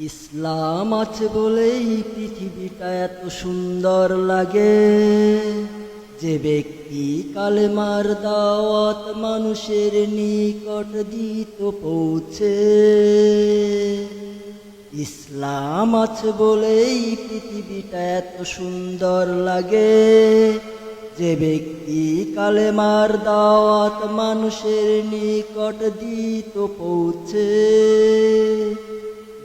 ইসলাম আছে বলেই পৃথিবীটা এত সুন্দর লাগে। যে ব্যক্তি কালেমার দাওয়াত মানুষের নিকট দিত পৌঁছে। ইসলাম আছে বলেই পৃথিবীটা এত সুন্দর লাগে। যে ব্যক্তি কালেমার দাওয়াত মানুষের নিকট দিত পৌঁছে।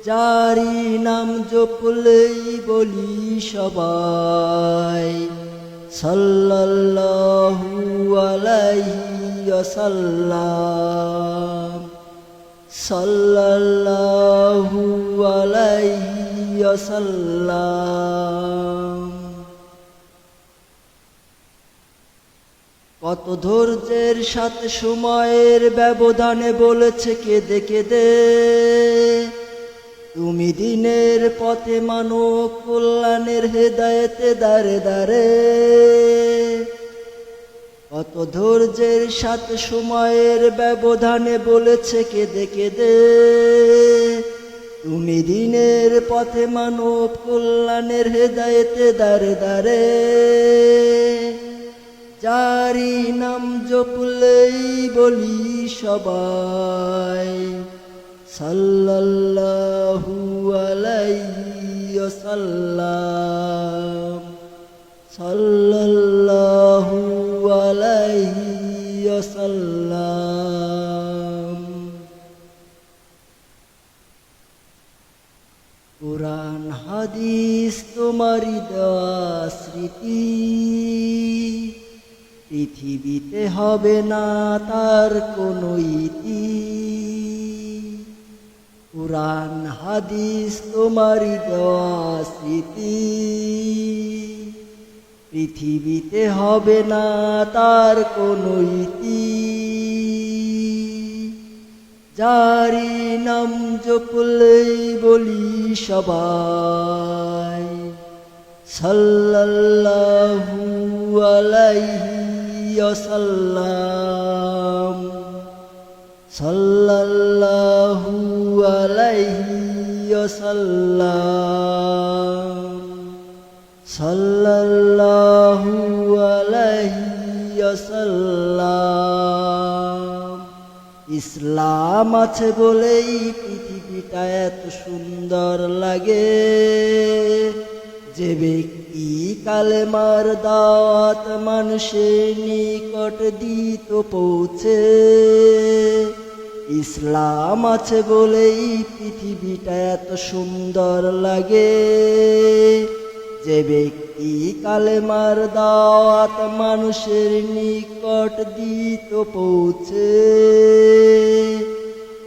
যারি নাম জপলেই বলি সবাই, সাল্লাল্লাহু আলাইহি ওয়াসাল্লাম। সাল্লাল্লাহু আলাইহি ওয়াসাল্লাম। কত ধৈর্যের সাথে সময়ের ব্যবধানে বলেছে কেঁদে কেঁদে। তুমি দিনের পথে মানব কল্যাণের হেদায়েতে দাঁড়ে দাঁড়ে। কত ধৈর্যের সাথে সময়ের ব্যবধানে বলেছে কেঁদে কেঁদে। তুমি দিনের পথে মানব কল্যাণের হেদায়েতে দাঁড়ে দাঁড়ে। যারি নাম জপলেই বলি সবাই। সাল্লাল্লাহু আলাইহি ওয়াসাল্লাম। সাল্লাল্লাহু আলাইহি ওয়াসাল্লাম। কোরআন, হাদিস দেওয়া স্মৃতি। পৃথিবীতে হবে না তার কোনো ইতি। কোরআন, হাদিস তোমারই দেওয়া স্মৃতি। পৃথিবীতে হবে না তার কোনো ইতি। যারি নাম জপলেই বলি সবাই, সাল্লাল্লাহু আলাইহি ওয়াসাল্লাম। সাল্লাল্লাহু আলাইহি ওয়াসাল্লাম। সাল্লাল্লাহু আলাইহি ওয়াসাল্লাম। ইসলাম আছে বলেই পৃথিবীটা এত সুন্দর লাগে। যে ব্যক্তি কালেমার দাওয়াত মানুষের নিকট দিত পৌঁছে। ইসলাম আছে বলেই পৃথিবীটা এত সুন্দর লাগে। যে ব্যক্তি কালেমার দাওয়াত মানুষের নিকট দিত পৌঁছে।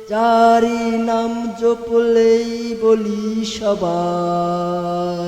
যারি নাম জপলেই বলি সবাই।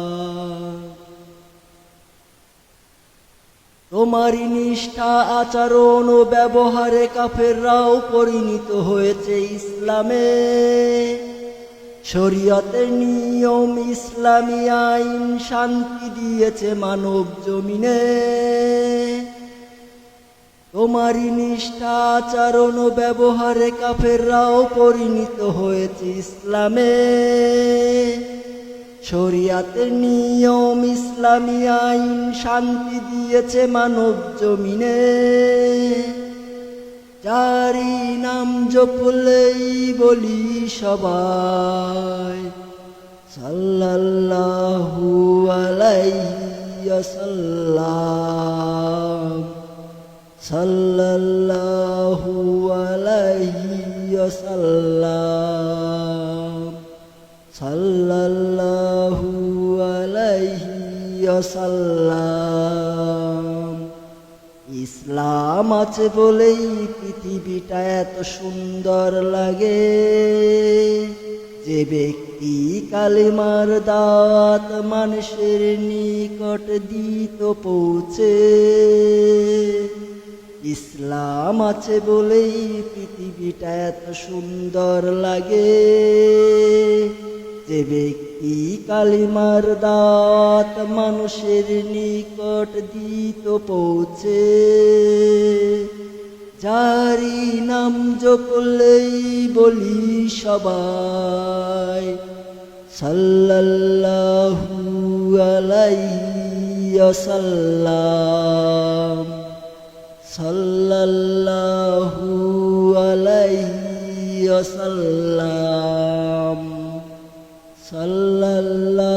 তোমারই নিষ্ঠা, আচরণ ও ব্যবহারে কাফেররাও পরিণত হয়েছে ইসলামে। শরীয়তের নিয়ম, ইসলামী আইন শান্তি দিয়েছে মানব জমিনে। তোমারই নিষ্ঠা, আচরণ ও ব্যবহারে কাফেররাও পরিণত হয়েছে ইসলামে। শরিয়াতের নিয়ম ইসলামী আইন শান্তি দিয়েছে মানব জমিনে। যারি নাম জপলেই বলি সবাই, সাল্লাল্লাহু আলাইহি ওয়াসাল্লাম, সাল্লাল্লাহু আলাইহি ওয়াসাল্লাম ইসলাম আছে বলেই পৃথিবীটা এত সুন্দর লাগে। যে ব্যক্তি কালিমার দাওয়াত মানুষের নিকট দিত পৌঁছে। ইসলাম আছে বলেই পৃথিবীটা এত সুন্দর লাগে। যে ব্যক্তি কালিমার দাত মানুষের নিকট দিত পৌঁছে যারি নাম জপলেই বলি সবাই, সাল্লাল্লাহু আলাইহি সাল্লাম সাল্লাল্লাহু আলাইহি সাল্লাম صلى الله